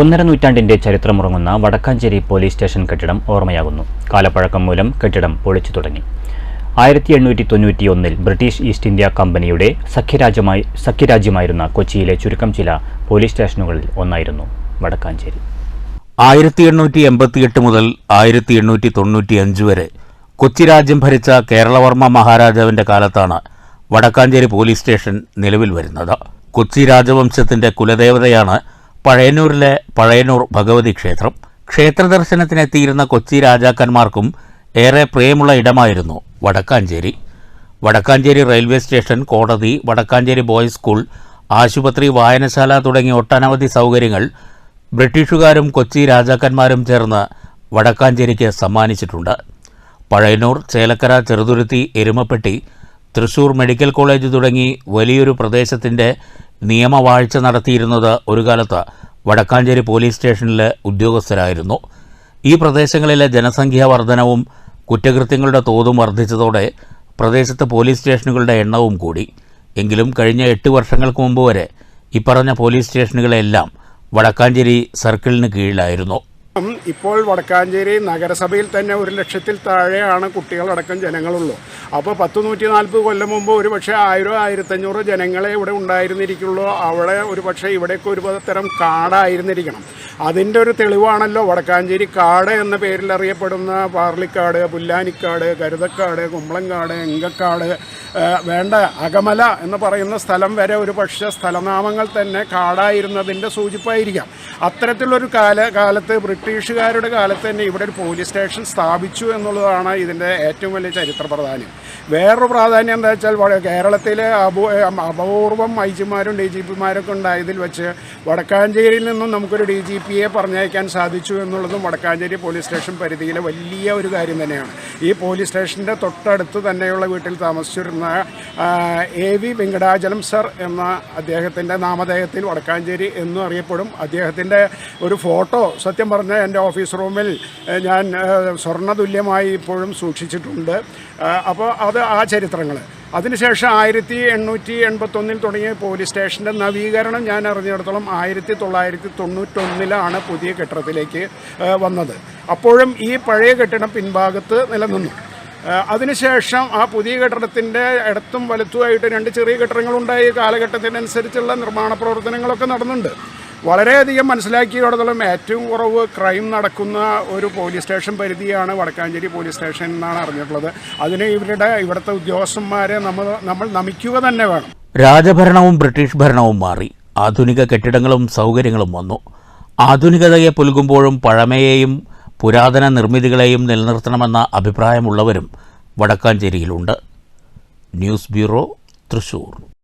ഒന്നര നൂറ്റാണ്ടിന്റെ ചരിത്രമുറങ്ങുന്ന Vadakkanchery police station കെട്ടിടം ഓർമ്മയാകുന്നു. കാലപ്പഴക്കം മൂലം കെട്ടിടം പൊളിച്ചു തുടങ്ങി. ആയിരത്തി എണ്ണൂറ്റി തൊണ്ണൂറ്റിയൊന്നിൽ ബ്രിട്ടീഷ് ഈസ്റ്റ് ഇന്ത്യ കമ്പനിയുടെ സഖ്യരാജ്യമായി സഖ്യരാജ്യമായിരുന്ന കൊച്ചിയിലെ ചുരുക്കം ചില പോലീസ് സ്റ്റേഷനുകളിൽ ഒന്നായിരുന്നു വടക്കാഞ്ചേരി. ആയിരത്തി എണ്ണൂറ്റി എൺപത്തിയെട്ട് മുതൽ ആയിരത്തി എണ്ണൂറ്റി തൊണ്ണൂറ്റി അഞ്ച് വരെ കൊച്ചി രാജ്യം ഭരിച്ച കേരളവർമ്മ മഹാരാജാവിന്റെ കാലത്താണ് വടക്കാഞ്ചേരി പോലീസ് സ്റ്റേഷൻ നിലവിൽ വരുന്നത്. കൊച്ചി രാജവംശത്തിന്റെ കുലദേവതയാണ് പഴയന്നൂരിലെ പഴയന്നൂർ ഭഗവതി ക്ഷേത്രം ക്ഷേത്ര ദർശനത്തിനെത്തിയിരുന്ന കൊച്ചി രാജാക്കന്മാർക്കും ഏറെ പ്രിയമുള്ള ഇടമായിരുന്നു വടക്കാഞ്ചേരി. വടക്കാഞ്ചേരി റെയിൽവേ സ്റ്റേഷൻ കോടതി വടക്കാഞ്ചേരി ബോയ്സ് സ്കൂൾ ആശുപത്രി വായനശാല തുടങ്ങിയ ഒട്ടനവധി സൗകര്യങ്ങൾ ബ്രിട്ടീഷുകാരും കൊച്ചി രാജാക്കന്മാരും ചേർന്ന് വടക്കാഞ്ചേരിക്ക് സമ്മാനിച്ചിട്ടുണ്ട്. പഴയന്നൂർ ചേലക്കര ചെറുതുരുത്തി എരുമപ്പെട്ടി തൃശൂർ മെഡിക്കൽ കോളേജ് തുടങ്ങി വലിയൊരു പ്രദേശത്തിന്റെ നിയമവാഴ്ച നടത്തിയിരുന്നത് ഒരു കാലത്ത് വടക്കാഞ്ചേരി പോലീസ് സ്റ്റേഷനിലെ ഉദ്യോഗസ്ഥരായിരുന്നു. ഈ പ്രദേശങ്ങളിലെ ജനസംഖ്യാ വർധനവും കുറ്റകൃത്യങ്ങളുടെ തോതും വർദ്ധിച്ചതോടെ പ്രദേശത്ത് പോലീസ് സ്റ്റേഷനുകളുടെ എണ്ണവും കൂടി. എങ്കിലും കഴിഞ്ഞ എട്ട് വർഷങ്ങൾക്ക് മുമ്പ് വരെ ഇപ്പറഞ്ഞ പോലീസ് സ്റ്റേഷനുകളെല്ലാം വടക്കാഞ്ചേരി സർക്കിളിന് കീഴിലായിരുന്നു. ഇപ്പോൾ വടക്കാഞ്ചേരി നഗരസഭയിൽ തന്നെ ഒരു ലക്ഷത്തിൽ താഴെയാണ് കുട്ടികളടക്കം ജനങ്ങളുള്ളൂ. അപ്പോൾ പത്ത് നൂറ്റി നാൽപ്പത് കൊല്ലം മുമ്പ് ഒരു പക്ഷേ ആയിരോ ആയിരത്തഞ്ഞൂറോ ജനങ്ങളെ ഇവിടെ ഉണ്ടായിരുന്നിരിക്കുള്ളൂ. അവിടെ ഒരു പക്ഷേ ഇവിടെയൊക്കെ ഒരു തരം കാടായിരുന്നിരിക്കണം. അതിന്റെ ഒരു തെളിവാണല്ലോ. വടക്കാഞ്ചേരി കാട് എന്ന പേരിൽ അറിയപ്പെടുന്ന പാർലിക്കാട് പുല്ലാനിക്കാട് കരുതക്കാട് കുമ്പളങ്കാട് എങ്കക്കാട് വേണ്ട അകമല എന്ന് പറയുന്ന സ്ഥലം വരെ ഒരു പക്ഷേ സ്ഥലനാമങ്ങൾ തന്നെ കാടായിരുന്നതിന്റെ സൂചിപ്പായിരിക്കാം. അത്തരത്തിലൊരു കാല കാലത്ത് ബ്രിട്ടീഷുകാരുടെ കാലത്ത് തന്നെ ഇവിടെ ഒരു പോലീസ് സ്റ്റേഷൻ സ്ഥാപിച്ചു എന്നുള്ളതാണ് ഇതിന്റെ ഏറ്റവും വലിയ ചരിത്ര പ്രാധാന്യം. വേറൊരു പ്രാധാന്യം എന്താ വെച്ചാൽ കേരളത്തിലെ അപൂ അപൂർവം ഐ ജിമാരും ഡി ജി പിമാരൊക്കെ ഉണ്ടായതിൽ വെച്ച് വടക്കാഞ്ചേരിയിൽ നിന്നും നമുക്കൊരു ഡി ജി പിയെ പറഞ്ഞയക്കാൻ സാധിച്ചു എന്നുള്ളതും വടക്കാഞ്ചേരി പോലീസ് സ്റ്റേഷൻ പരിധിയിലെ വലിയ ഒരു കാര്യം തന്നെയാണ്. ഈ പോലീസ് സ്റ്റേഷന്റെ തൊട്ടടുത്ത് തന്നെയുള്ള വീട്ടിൽ താമസിച്ചിരുന്ന എ വി വെങ്കടാചലം സർ എന്ന അദ്ദേഹത്തിന്റെ നാമധേയത്തിൽ വടക്കാഞ്ചേരി എന്നും അറിയപ്പെടും. അദ്ദേഹത്തിന്റെ ഒരു ഫോട്ടോ സത്യം പറഞ്ഞാൽ എന്റെ ഓഫീസ് റൂമിൽ ഞാൻ സ്വർണതുല്യമായി ഇപ്പോഴും സൂക്ഷിച്ചിട്ടുണ്ട്. അപ്പോൾ അത് ആ ചരിത്രങ്ങൾ അതിനുശേഷം ആയിരത്തി എണ്ണൂറ്റി എൺപത്തൊന്നിൽ തുടങ്ങിയ പോലീസ് സ്റ്റേഷന്റെ നവീകരണം ഞാൻ അറിഞ്ഞിടത്തോളം ആയിരത്തി തൊള്ളായിരത്തി തൊണ്ണൂറ്റൊന്നിലാണ് പുതിയ കെട്ടിടത്തിലേക്ക് വന്നത്. അപ്പോഴും ഈ പഴയ കെട്ടിടം പിൻഭാഗത്ത് നിലനിന്നു. അതിനുശേഷം ആ പുതിയ കെട്ടിടത്തിന്റെ ഇടത്തും വലത്തുമായിട്ട് രണ്ട് ചെറിയ കെട്ടിടങ്ങളുണ്ടായി. കാലഘട്ടത്തിനനുസരിച്ചുള്ള നിർമ്മാണ പ്രവർത്തനങ്ങളൊക്കെ നടന്നുണ്ട്. വളരെയധികം മനസ്സിലാക്കിയിടത്തോളം ഏറ്റവും കുറവ് ക്രൈം നടക്കുന്ന ഒരു പോലീസ് സ്റ്റേഷൻ പരിധിയാണ് വടക്കാഞ്ചേരി പോലീസ് സ്റ്റേഷൻ എന്നാണ് അറിഞ്ഞിട്ടുള്ളത്. അതിന് ഇവരുടെ ഇവിടുത്തെ ഉദ്യോഗസ്ഥന്മാരെ നമ്മൾ നമ്മൾ നമിക്കുക തന്നെ വേണം. രാജഭരണവും ബ്രിട്ടീഷ് ഭരണവും മാറി. ആധുനിക കെട്ടിടങ്ങളും സൗകര്യങ്ങളും വന്നു. ആധുനികതയെ പുൽകുമ്പോഴും പഴമയെയും പുരാതന നിർമ്മിതികളെയും നിലനിർത്തണമെന്ന അഭിപ്രായമുള്ളവരും വടക്കാഞ്ചേരിയിലുണ്ട്. News bureau Thrissur.